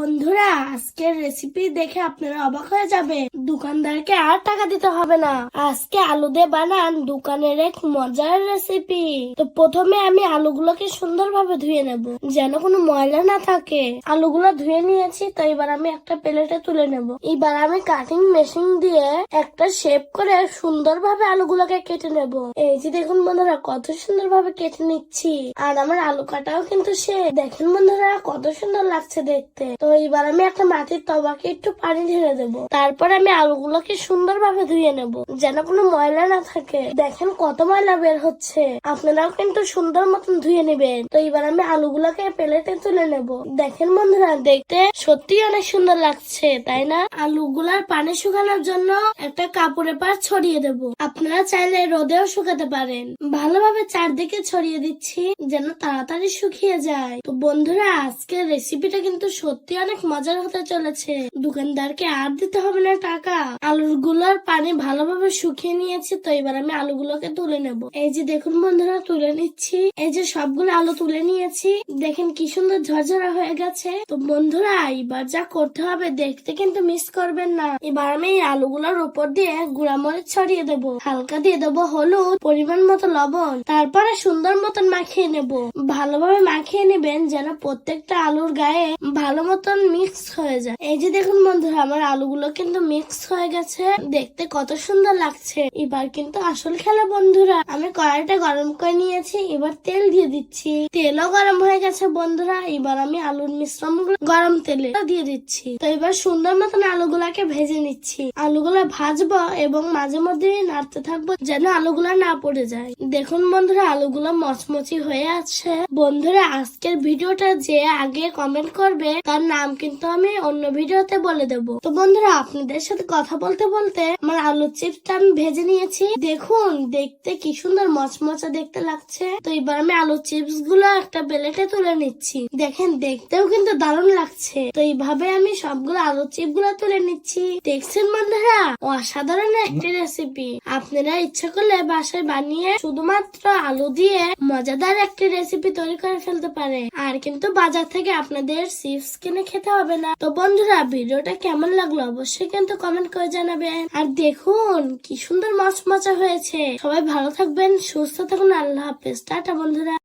বন্ধুরা, আজকের রেসিপি দেখে আপনারা অবাক হয়ে যাবে দোকানদারকে আর টাকা দিতে হবে না। আজকে আলু দিয়ে বানান দোকানের এক মজার রেসিপি তো প্রথমে আমি আলুগুলোকে সুন্দরভাবে ধুয়ে নেব, যেন কোনো ময়লা না থাকে। আলুগুলো ধুয়ে নিয়েছি, তো এবার আমি একটা প্লেটে তুলে নেব। এবার আমি কাটিং মেশিন দিয়ে একটা শেপ করে সুন্দরভাবে আলুগুলোকে কেটে নেব। এই যে দেখুন বন্ধুরা, কত সুন্দরভাবে কেটে নিচ্ছি। আর আমার আলু কাটাও কিন্তু সে দেখেন বন্ধুরা, কত সুন্দর লাগছে দেখতে। তো এবার আমি একটা মাটির তবাকে একটু পানি ঢেলে দেব। তারপর আমি আলুগুলোকে সুন্দরভাবে ধুয়ে নেব, যেন কোনো ময়লা না থাকে। দেখেন কত ময়লা বের হচ্ছে। আপনারাও কিন্তু সুন্দর মতন ধুয়ে নেবেন। তো এবার আমি আলুগুলোকে প্লেটে তুলে নেব। দেখেন বন্ধুরা, দেখতে সত্যি অনেক সুন্দর লাগছে, তাই না? আলুগুলার পানি শুকানোর জন্য একটা কাপড়ের পার ছড়িয়ে দেব। আপনারা চাইলে রোদেও শুকাতে পারেন। ভালোভাবে চারদিকে ছড়িয়ে দিচ্ছি, যেন তাড়াতাড়ি শুকিয়ে যায়। তো বন্ধুরা, আজকের রেসিপিটা কিন্তু সত্যি অনেক মজার হতে চলেছে। দোকানদারকে আর দিতে হবে না টাকা। আলুরগুলার পানি ভালোভাবে শুকিয়ে নিয়েছি, তো এবার আমি আলুগুলোকে তুলে নেব। এই যে দেখুন বন্ধুরা, তুলে নিচ্ছি। এই যে সবগুলো আলু তুলে নিয়েছি। দেখেন কি সুন্দর ঝরঝরা হয়ে গেছে। তো বন্ধুরা এবার যা করতে হবে, দেখতে কিন্তু মিস করবেন না। এবার আমি এই আলুগুলোর উপর দিয়ে গুঁড়ামরিচ ছড়িয়ে দেব। হালকা দিয়ে দেবো হলুদ, পরিমাণ মতো লবণ। তারপরে সুন্দর মতন মাখিয়ে নেব। ভালোভাবে মাখিয়ে নেবেন যেন প্রত্যেকটা আলুর গায়ে ভালো মতন মিক্স হয়ে যায়। এই যে দেখুন বন্ধুরা, আমার আলুগুলো কিন্তু মিক্স হয়ে গেছে। দেখতে কত সুন্দর লাগছে। এবার কিন্তু আসল খেলা বন্ধুরা, আমি কড়াইটা গরম করে নিয়েছি, এবার তেল দিয়ে দিচ্ছি। তেলও গরম হয়ে গেছে বন্ধুরা, এবার আমি আলুর মিশ্রণ গরম তেলে দিয়ে দিচ্ছি। তো এবার সুন্দর মতন আলুগুলাকে ভেজে নিচ্ছি। আলুগুলা ভাজবো এবং মাঝে মধ্যে নাড়তে থাকব যেন আলুগুলা না পড়ে যায়। দেখুন বন্ধুরা, আলুগুলো মচমচি হয়ে আছে। বন্ধুরা, আজকের ভিডিওটা যে আগে কমেন্ট করবে, তার নাম কিন্তু আমি অন্য ভিডিওতে বলে দেব। তো বন্ধুরা, আপনাদের সাথে কথা বলতে বলতে আমার আলু চিপসটা আমি ভেজে নিয়েছি। দেখুন, দেখতে কি সুন্দর মচমচা দেখতে লাগছে। তো এবার আমি আলু চিপসগুলো একটা প্লেটে তুলে নিচ্ছি। দেখেন, দেখতেও কিন্তু দারুণ লাগছে। তো এইভাবে আমি সবগুলো আলু চিপগুলো তুলে নিচ্ছি। দেখছেন বন্ধুরা? অসাধারণ একটি রেসিপি। আপনারা ইচ্ছা করলে বাসায় বানিয়ে শুধুমাত্র আলু দিয়ে মজাদার একটি রেসিপি তৈরি করে ফেলতে পারে আর কিন্তু বাজার থেকে আপনাদের চিপস কিনে খেতে হবে না। তো বন্ধুরা, ভিডিওটা কেমন লাগল অবশ্যই কিন্তু কমেন্ট করে জানাবেন। আর দেখুন, কি সুন্দর মাছ মচমচা হয়েছে। সবাই ভালো থাকবেন, সুস্থ থাকুন। আল্লাহ হাফেজ। টাটা বন্ধুরা।